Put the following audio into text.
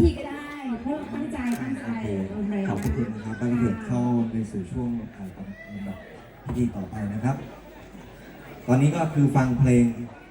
ทีก็ได้เพราะเราตั้งใจตั้งใจโอเคคขอบคุณนะครับแล้เดี๋เข้าในสู่ช่วงอ่าลำดับพิธีต่อไปนะครับ ตอนนี้ก็คือฟังเพลง